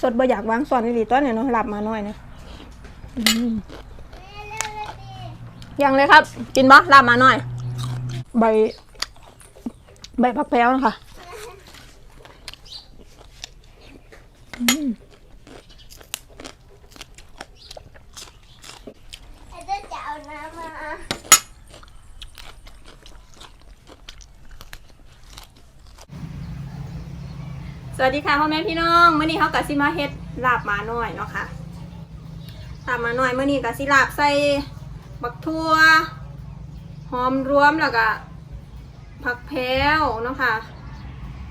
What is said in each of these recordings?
สดบ่อยากวางสอนอีหลีตัวเนี่ยเนาะหลับมาหน่อยนะอืมยังเลยครับ กินบ่หลับมาหน่อย ใบ ใบผักแพรวนะคะอืม ไอ้เจ้าจะเอาน้ำมา สวัสดีค่ะพ่อแม่พี่น้องเมื่อนี้เขากับซิมาเฮ็ดลาบมาหน่อยเนาะค่ะลาบมาหน่อยเมื่อนี้กับซิลาบใส่บักทั่วหอมรวมแล้วก็ผักแพรวเนาะค่ะ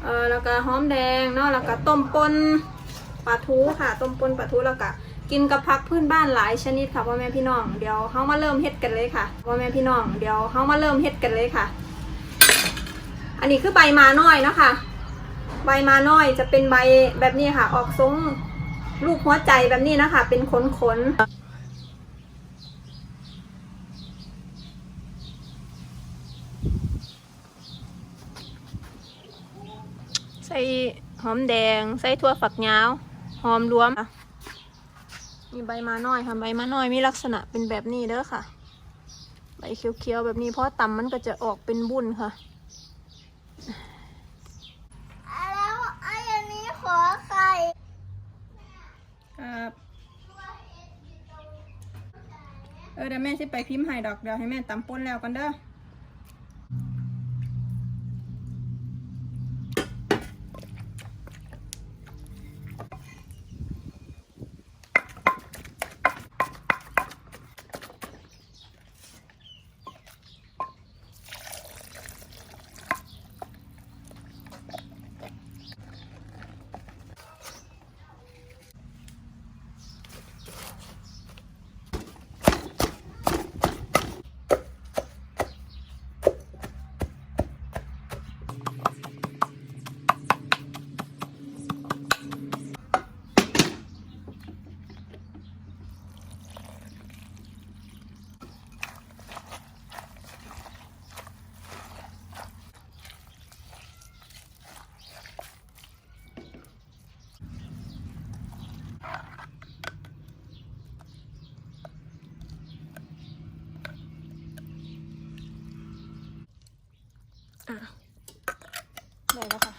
เออแล้วก็หอมแดงเนาะแล้วก็ต้มปนปลาทูค่ะ ต้มปนปลาทูแล้วก็กินกับผักพื้นบ้านหลายชนิดค่ะพ่อแม่พี่น้องเดี๋ยวเขามาเริ่มเฮ็ดกันเลยค่ะพ่อแม่พี่น้องเดี๋ยวเขามาเริ่มเฮ็ดกันเลยค่ะ อันนี้คือใบมาหน่อยเนาะค่ะ ใบมาน้อยจะเป็นใบแบบนี้ค่ะ ออกทรงรูปหัวใจแบบนี้นะคะ เป็นขนขนใส่หอมแดง ใส่ถั่วฝักยาว หอมรวมค่ะมีใบมาน้อยค่ะ ใบมาน้อยมีลักษณะเป็นแบบนี้เด้อค่ะ ใบเขียวๆแบบนี้เพราะตำมันก็จะออกเป็นบุญค่ะ แล้วไอ้อันนี้ขอไข่ ครับ เออเดี๋ยวแม่สิไปพิมพ์ให้ดอกเดี๋ยวให้แม่ตำป่นแล้วกันเด้อ ได้แล้วค่ะ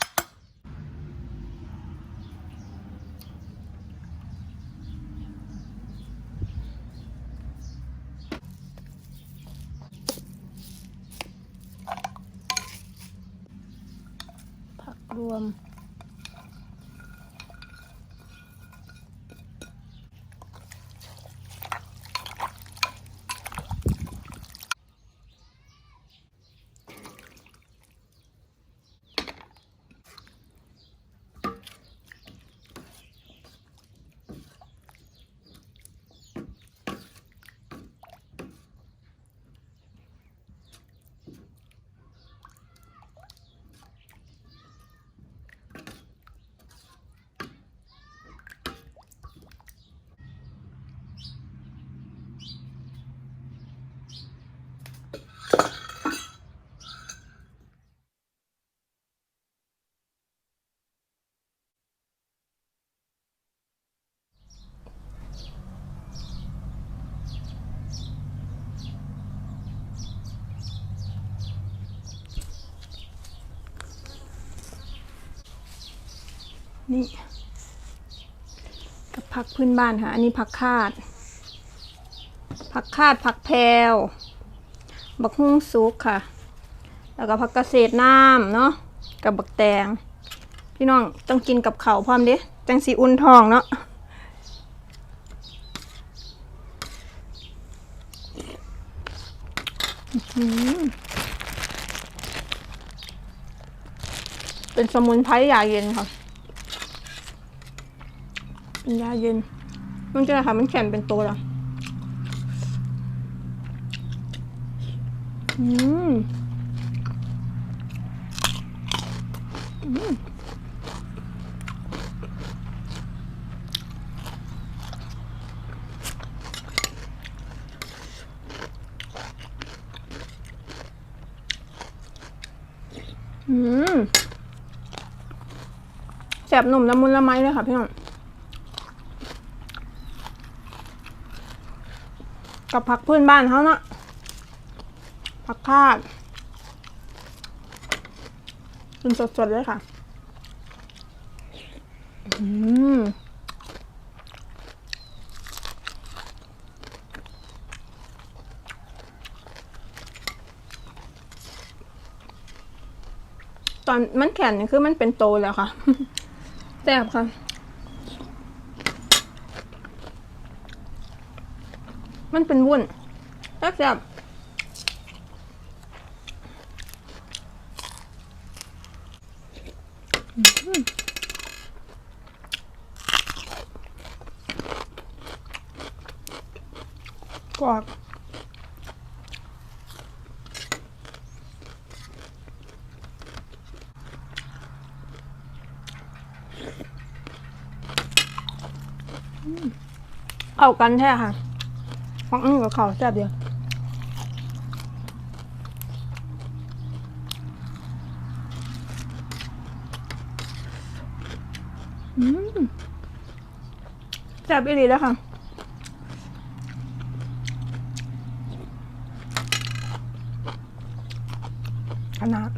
ผัก รวม นี่ กับผักพื้นบ้านค่ะ อันนี้ผักคาด ผักคาดผักแพรวบักฮุ้งสุกค่ะ แล้วก็ผักเกษตรน้ำเนาะ กับบักแตง พี่น้องต้องกินกับเขาพร้อมเด้จังสีอุ่นทองเนาะเป็นสมุนไพรยาเย็นค่ะ็นยาเย็น มันจะนะคะมันแข็งเป็นตัวละอืมอืมอืมแสบหนุ่มละมุนละไมเลยค่ะพี่น้อง กับผักพื้นบ้านเขาเนาะผักคาดกินสดๆเลยค่ะ อืมตอนมันแข็งนี่คือมันเป็นโตแล้วค่ะแซ่บค่ะ มันเป็นวุ้นแซ่บแซ่บอืมกรอบเข้ากันแท้ค่ะ ฟังอืมกับข้าวแซ่บเดียวอืมแซ่บอีหลีแล้วค่ะ ขนาด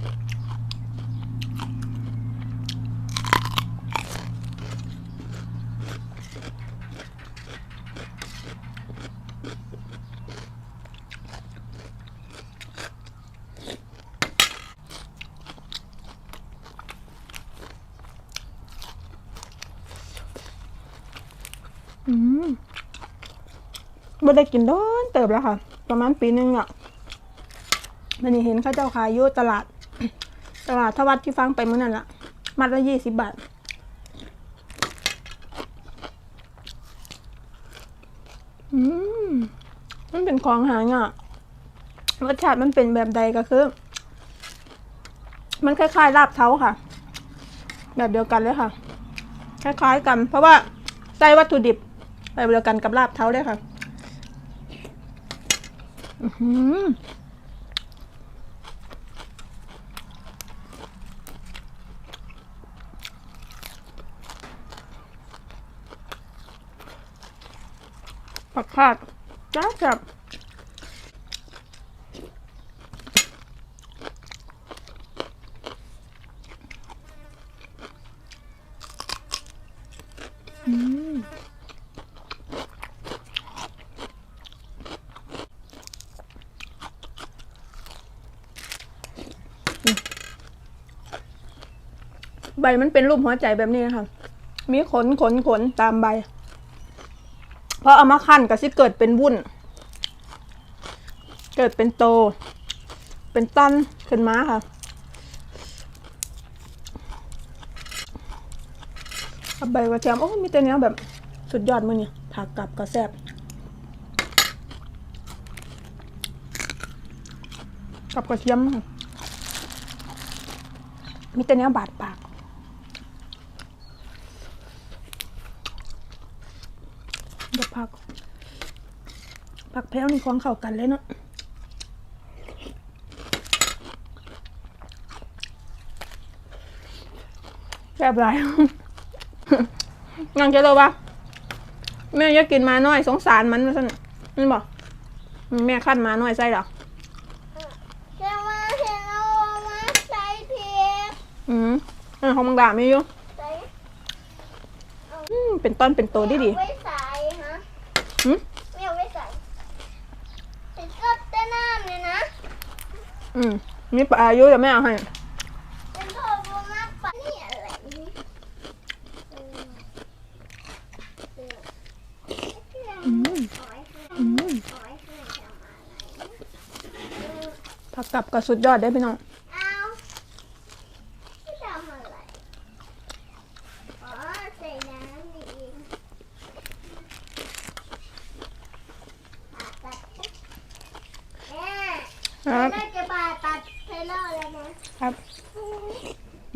อืม ไม่ได้กินโดนเติบแล้วค่ะ ประมาณปีนึงอะมันเห็นข้าเจ้าขายอยู่ตลาด ตลาดทวัดที่ฟังไปเมื่อนั้นละมัดละยี่สิบบาทอืมมันเป็นของหายากรสชาติมันเป็นแบบใดก็คือ มันคล้ายๆลาบเท้าค่ะ แบบเดียวกันเลยค่ะ คล้ายๆกัน เพราะว่าใส่วัตถุดิบแบบเดียวกันกับลาบเท้าเลยค่ะ ผักคาดจ้าจับอืม ใบมันเป็นรูปหัวใจแบบนี้นะคะมีขนขนขนตามใบพอเอามาคั่นก็สิเกิดเป็นวุ้น เกิดเป็นโต เป็นตั้นขึ้นมาค่ะกับใบกระเทียมโอ้ มีแต่เนี้ยแบบสุดยอดมือเนี่ยผักกับกระแซบกับกระเทียม มีแต่เนี้ยบาดปาก เดี๋ยวผัก ผัก แพ้วนี่คล้องเข้ากันเลยเนาะแซ่บหลายยังจะเลยว่าแม่อยากกินมาน้อย สงสารมันมาสั่นมันบอกแม่ขั้นมาน้อยใส่หรอจะมาเห็นเอามาใส่เพียงอืมอันของมังดาไม่อยู่ใส่อืมเป็นต้นเป็นโตดีดี ไม่ใส่ฮะ หืม ไม่เอาไม่ใส่ติดก็เต้นน้ำเลยนะ อืมนี่ปลาอายุจะไม่เอาให้เป็นโทษบูมากปะนี่อะไรนี่เออเอออืมขอให้เพื่อนอืมขอให้เพื่อนทำอะไรเออผักกับก็สุดยอดได้อพี่น้อง เอาไม่ทำอะไรอ๋อใส่น้ำนี่เองอะตัดปุ๊บแม่ ครับ เราจะมาตัดเทรลเลอร์แล้วนะครับ ผ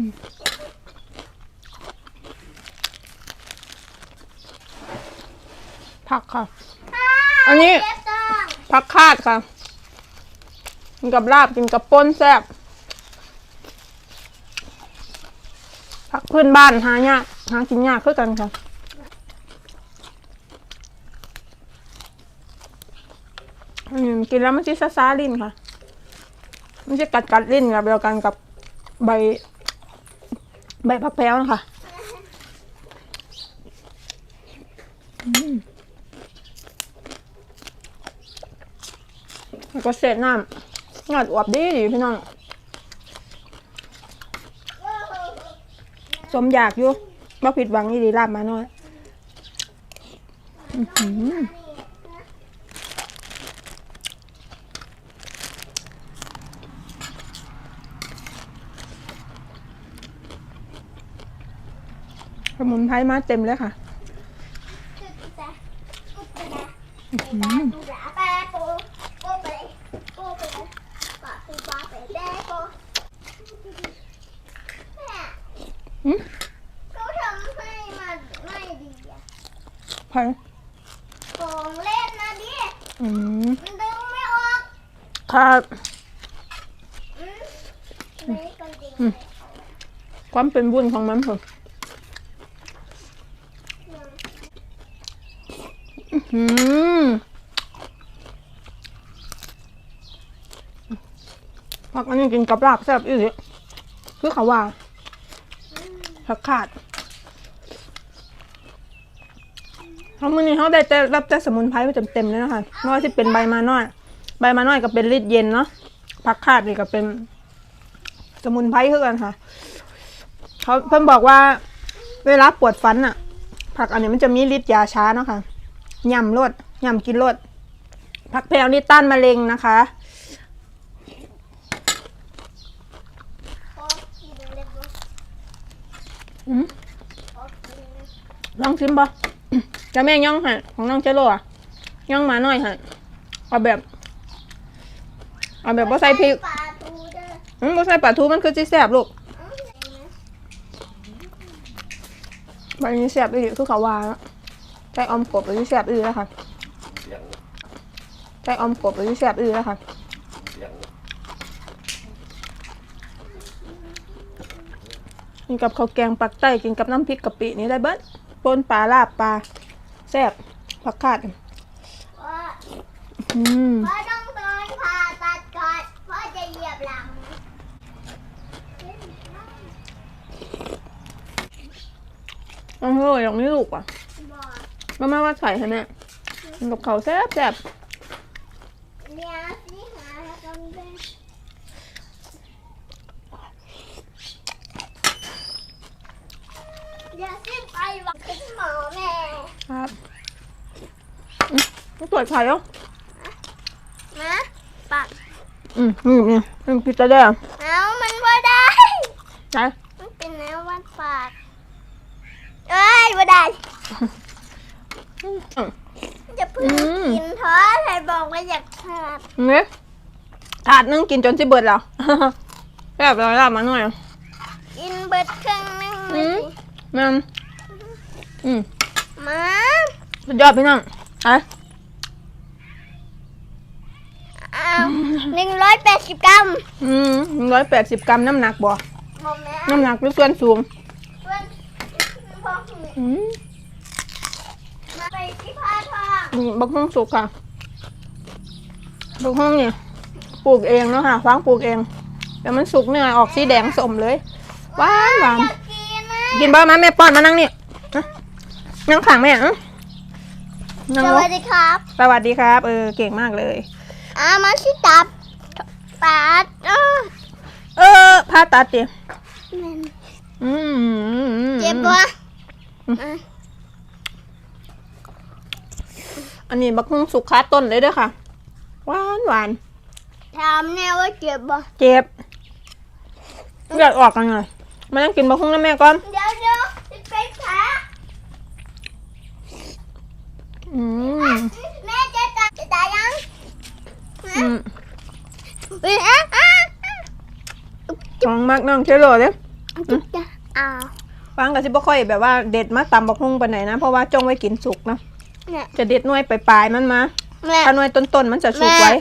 ักค่ะ อันนี้เชฟต้องผักคาดค่ะ กินกับลาบกินกับป้นแซ่บผักพื้นบ้านหายากหากินยากคือกันค่ะกินแล้วมันจะซาซาๆลิ้นค่ะ มันจะกัดกัดๆลิ้นกับเดียวกันกับใบ ใบผักแพรวนะคะแล้วก็เศษน้ำงาดอวบดีดีพี่น้องสมอยากอยู่บ่ผิดหวังอีดีลาบมาหน่อย อือหือ มุนไพรมาเต็มเลยค่ะอืมเขาทำให้มันไม่ดีอะไพรของเล่นนะดิ อืมมันดึงไม่ออกค่ะอืมไม่ต้องดึงอืมความเป็นบุญของมันเถอะ อืมผักอันนี้กินกับลาบแซ่บอีหลีคือเขาว่าผักขาดเขามือนี้เขาได้แต่รับแต่สมุนไพรมาเต็มๆเลยนะคะไม่ว่าจะเป็นใบมาน้อย ใบมาน้อยก็เป็นฤทธิ์เย็นเนาะผักขาดนี่ก็เป็น สมุนไพรคือกันค่ะ เขาเพิ่นบอกว่า เวลาปวดฟันอะผักอันนี้มันจะมีฤทธิ์ยาช้าเนาะค่ะ ยำรดยำกินรดผักแพรวนี่ต้านมะเร็งนะคะพอกินเลยบ่อืมพอกินเลยลองชิมบ่จะแม่ย่องให้ของน้องเจโร่อะย่องมาหน่อยให้เอาแบบ เอาแบบบ่ใส่พริกปลาทูเด้ออืมบ่ใส่ปลาทูมันคือสิแซ่บลูกเอาไหนนะใบนี้แซ่บอีหลีคือเขาว่าแล้ว ใส่ออมกบหรือแซ่บอีหลีแล้วค่ะใส่ออมกบหรือแซ่บอีหลีแล้วค่ะกินกับข้าวแกงปักใต้กินกับน้ำพริกกะปินี่ได้เบิดปนปลาลาบปลาแซ่บผักขาดว่าอืมพ่อต้องโดนผ่าตัดก่อนพ่อจะเหยียบหลังอร่อยอย่างนี้ลูกอะบอก มาม่าว่าใส่ให้แม่กินกับข้าวแซ่บแซ่บเนี่ยสิหาแล้วก็เป็นเดี๋ยวสิไปบอกคุณหมอแม่ครับอืมต้องตรวจไข่เหรอนะปักอืมนี่นี่นี่พิซซ่าได้เหรอเอามันว่าได้ใช่ มันเป็นแนววัดปากเอ้ยว่าได้ อืม จะ เพิ่งอืมกินท้อใครบอกว่าอยากทานเนี่ยถาดนึงกินจนสิเบิดแล้วแซ่บเลยลาบมาหน่อยกินเบิดครึ่งนึงอืมแม่นอืมมาสุดยอดพี่น้องอะอ้าวหนึ่งร้อยแปดสิบกรัม อืมร้อยแปดสิบกรัมน้ำหนักบ่หมดแล้วน้ำหนักหรือส่วนสูงเพื่อนพ่อคุณอืม มาไปที่ผ้าทอง นี่ บักฮุ้งสุกค่ะบักฮุ้งเนี่ยปลูกเองเนาะค่ะฟางปลูกเองแต่มันสุกเนี่ยออกสีแดงสมเลยหวานหวานอยากกินนะกินบ้างไหมแม่ป้อนมานั่งนี่นะนั่งขังแม่อะนั่งสลวังสดีครับ สวัสดีครับ เออเก่งมากเลยอามาชิตับปาดอ้อเออผ่าตัดดิแม่นอืมเจ็บปะ อะอันนี้บักฮุ้งสุกคาต้นเลยเด้อค่ะ หวานหวานถามแน่ว่าเจ็บปะเจ็บเลือดออกกันเลยมานั่งกินบักฮุ้งนะแม่ก่อนเดี๋ยวเดี๋ยวจะไปขาอืมแม่จะตายจะตายยังอืมเฮ้ยอะอะของมากน้องเชลโลเด้จุ๊บจ้ะอ้าวฟังก็สิบ่ค่อยแบบว่าเด็ดมาตำบักฮุ้งปานไหนนะ เพราะว่าจงไว้กินสุกเนาะ เนี่ยจะเด็ดหน่วยปลายๆมันมาแม่ถ้าหน่วยต้นๆมันจะสุกไว้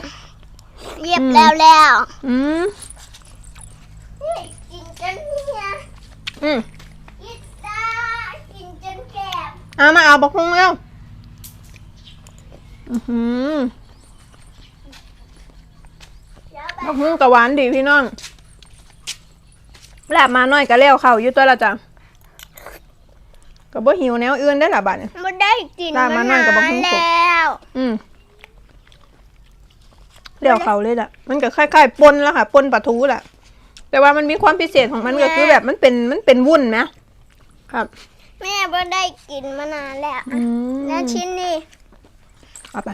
เรียบแล้วแล้วอืมเฮ้ยกินจนเนี่ยอืมกินตากินจนแก่เอามาเอาบักฮุ้งแล้วอือหือบักฮุ้งกับหวานดีพี่น้องลาบมาหน่อยก็แล้วเข่าวอยู่ตัวละจ้ะ ก็บ่หิวแนวอื่นได้อล่ะบัดนี้ไม่ได้กินตามมานั่งกับบักหุ่งสุก แล้วอืมเดี๋ยวเขาเลยล่ะ มันก็คล้ายๆปนแล้วค่ะปนปลาทูแหละแต่ว่ามันมีความพิเศษของมันก็คือแบบมันเป็นมันเป็นวุ้นนะครับ แม่ไม่ได้กินมานานแล้วอืม แล้วชิ้นนี้เอาไป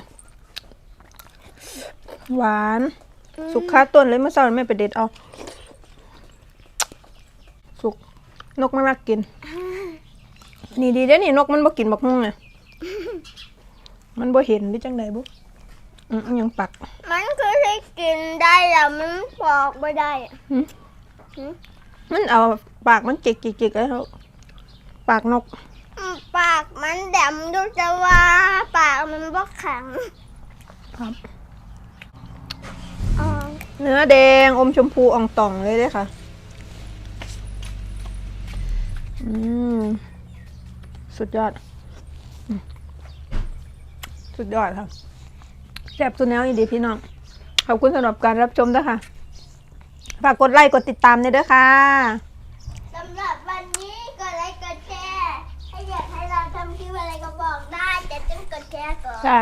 หวาน สุกคาต้นเลยเมื่อเช้าไม่ไปเด็ดเอา สุกนกมันรักกิน นี่ดีเด้อนี่นกมันบ่กินบักฮุ่งเนี่ยมันบ่เห็นหรือจังใดบุอืมอิหยังปักมันคือให้กินได้แต่มันปอกไม่ได้อะมันเอาปากมันจิกจิกจิกแล้ว ปากนก อืมปากมันแดำดูจะว่าปากมันบ่แข็งครับ อ๋อเนื้อแดงอมชมพูอ่องต่องเลยเลยค่ะ อืม สุดยอดอืมสุดยอดค่ะแซ่บสุดแนวอีดีพี่น้อง ขอบคุณสำหรับการรับชมด้วยค่ะ ฝากกดไลค์กดติดตามด้วยเด้อค่ะ สำหรับวันนี้กดไลค์กดแชร์ ถ้าอยากให้เราทำคลิปอะไรก็บอกได้แต่ต้องกดแชร์ก่อน ใช่